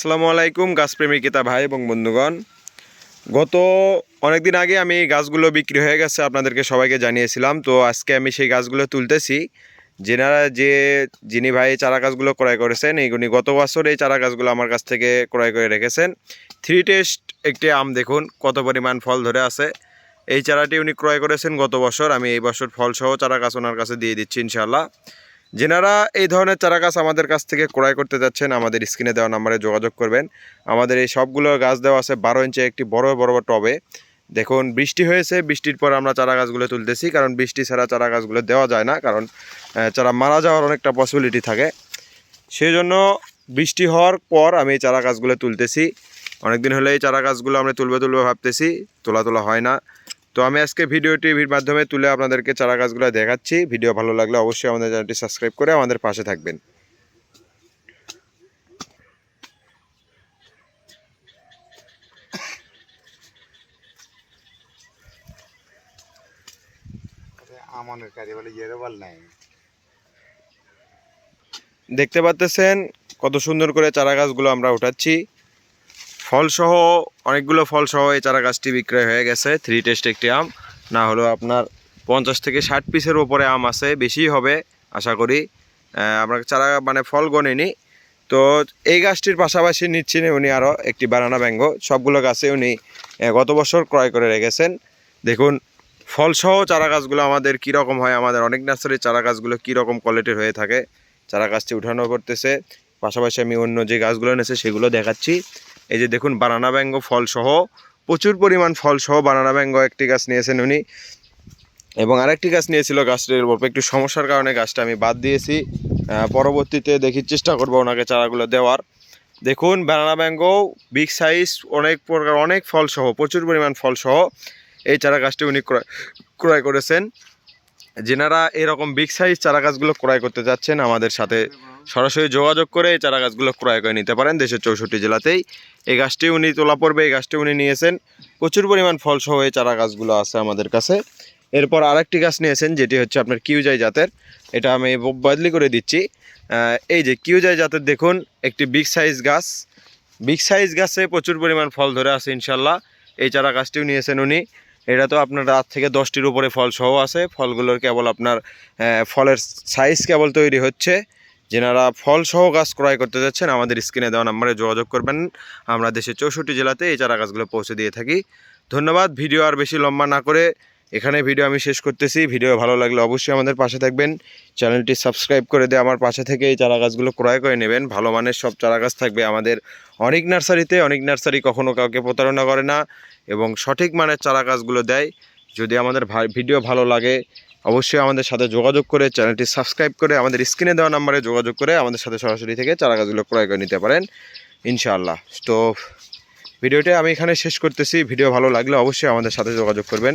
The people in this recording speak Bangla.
আসসালামু আলাইকুম, গাছপ্রেমী কিতা ভাই এবং বন্ধুগণ। গত অনেকদিন আগে আমি গাছগুলো বিক্রি হয়ে গেছে আপনাদেরকে সবাইকে জানিয়েছিলাম। তো আজকে আমি সেই গাছগুলো তুলতেছি। যেনারা যে, যিনি ভাই চারা গাছগুলো ক্রয় করেছেন, এই উনি গত বছর এই চারা গাছগুলো আমার কাছ থেকে ক্রয় করে রেখেছেন। থ্রি টেস্ট একটি আম দেখুন, কত পরিমাণ ফল ধরে আছে। এই চারাটি উনি ক্রয় করেছেন গত বছর। আমি এই বছর ফলসহ চারা গাছ ওনার কাছে দিয়ে দিচ্ছি ইনশাল্লাহ যেনারা এই ধরনের চারা গাছ আমাদের কাছ থেকে ক্রয় করতে যাচ্ছেন, আমাদের স্ক্রিনে দেওয়া নাম্বারে যোগাযোগ করবেন। আমাদের এই সবগুলো গাছ দেওয়া আছে বারো ইঞ্চে একটি বড় বড় টবে। দেখুন, বৃষ্টি হয়েছে, বৃষ্টির পর আমরা চারা গাছগুলো তুলতেছি, কারণ বৃষ্টি ছাড়া চারা গাছগুলো দেওয়া যায় না, কারণ চারা মারা যাওয়ার অনেকটা পসিবিলিটি থাকে। সেই জন্য বৃষ্টি হওয়ার পর আমি এই চারা গাছগুলো তুলতেছি। অনেকদিন হলে এই চারা গাছগুলো আমরা তুলবে তুলবে ভাবতেছি তোলা তোলা হয় না। তো আমি আজকে ভিডিও টিভির মাধ্যমে তুলে আপনাদেরকে চারা গাছগুলো দেখাচ্ছি। ভিডিও ভালো লাগলে অবশ্যই আমাদের চ্যানেলটি সাবস্ক্রাইব করে আমাদের পাশে থাকবেন। দেখতে পাচ্তেছেন কত সুন্দর করে চারা গাছগুলো আমরা উঠাচ্ছি। ফলসহ, অনেকগুলো ফলসহ এই চারা গাছটি বিক্রয় হয়ে গেছে। থ্রি টেস্ট একটি আম। না হলেও আপনার পঞ্চাশ থেকে ষাট পিসের ওপরে আম আছে বেশি হবে, আশা করি। আমরা চারা মানে ফল গণিনি। তো এই গাছটির পাশাপাশি নিচ্ছেন উনি আরও একটি বানানা ব্যাঙ্গ সবগুলো গাছে উনি গত বছর ক্রয় করে রেখেছেন। দেখুন, ফলসহ চারা গাছগুলো আমাদের কীরকম হয়, আমাদের অনেক নার্সারির চারা গাছগুলো কীরকম কোয়ালিটির হয়ে থাকে। চারা গাছটি উঠানো করতেছে। পাশাপাশি আমি অন্য যে গাছগুলো এনেছে, সেগুলো দেখাচ্ছি। এই যে দেখুন বানানা ব্যাঙ্গ ফলসহ, প্রচুর পরিমাণ ফলসহ বানানা ব্যাঙ্গ একটি গাছ নিয়েছেন উনি। এবং আরেকটি গাছ নিয়েছিল গাছটির অল্প একটু সমস্যার কারণে গাছটা আমি বাদ দিয়েছি। পরবর্তীতে দেখি চেষ্টা করব ওনাকে চারাগুলো দেওয়ার। দেখুন বানানা ব্যাঙ্গ বিগ সাইজ অনেক প্রকার, অনেক ফলসহ, প্রচুর পরিমাণ ফলসহ এই চারা গাছটি উনি ক্রয় ক্রয় করেছেন। যেনারা এরকম বিগ সাইজ চারা গাছগুলো ক্রয় করতে যাচ্ছেন, আমাদের সাথে সরাসরি যোগাযোগ করে এই চারা গাছগুলো ক্রয় করে নিতে পারেন দেশের চৌষট্টি জেলাতেই। এই গাছটি উনি তোলা পড়বে এই গাছটি উনি নিয়েছেন। প্রচুর পরিমাণ ফলসহ এই চারা গাছগুলো আছে আমাদের কাছে। এরপর আরেকটি গাছ নিয়েছেন, যেটি হচ্ছে আপনার কিউজাই জাতের। এটা আমি বদলি করে দিচ্ছি। এই যে কিউজাই জাতের দেখুন, একটি বিগ সাইজ গাছ। বিগ সাইজ গাছে প্রচুর পরিমাণ ফল ধরে আছে, ইনশাল্লাহ। এই চারা গাছটিও নিয়েছেন উনি। এটা তো আপনার রাত থেকে দশটির উপরে ফল সহ আছে। ফলগুলোর কেবল আপনার ফলের সাইজ কেবল তৈরি হচ্ছে। যেনারা ফল সহ গাছ ক্রয় করতে যাচ্ছেন, আমাদের স্ক্রিনে দেওয়া নাম্বারে যোগাযোগ করবেন। আমরা দেশের চৌষট্টি জেলাতে এই চারা গাছগুলো পৌঁছে দিয়ে থাকি। ধন্যবাদ। ভিডিও আর বেশি লম্বা না করে এখানে ভিডিও আমি শেষ করতেছি। ভিডিও ভালো লাগলে অবশ্যই আমাদের পাশে থাকবেন। চ্যানেলটি সাবস্ক্রাইব করে দিয়ে আমার পাশে থেকে এই চারা গাছগুলো ক্রয় করে নেবেন। ভালো মানের সব চারা গাছ থাকবে আমাদের অনেক নার্সারিতে, অনেক নার্সারি কখনও কাউকে প্রতারণা করে না এবং সঠিক মানের চারা গাছগুলো দেয়। যদি আমাদের ভিডিও ভালো লাগে, অবশ্যই আমাদের সাথে যোগাযোগ করে চ্যানেলটি সাবস্ক্রাইব করে আমাদের স্ক্রিনে দেওয়া নাম্বারে যোগাযোগ করে আমাদের সাথে সরাসরি থেকে চারা গাছগুলো ক্রয় করে নিতে পারেন। ইনশাআল্লাহ। তো, ভিডিওটি আমি এখানে শেষ করতেছি। ভিডিও ভালো লাগলে অবশ্যই আমাদের সাথে যোগাযোগ করবেন।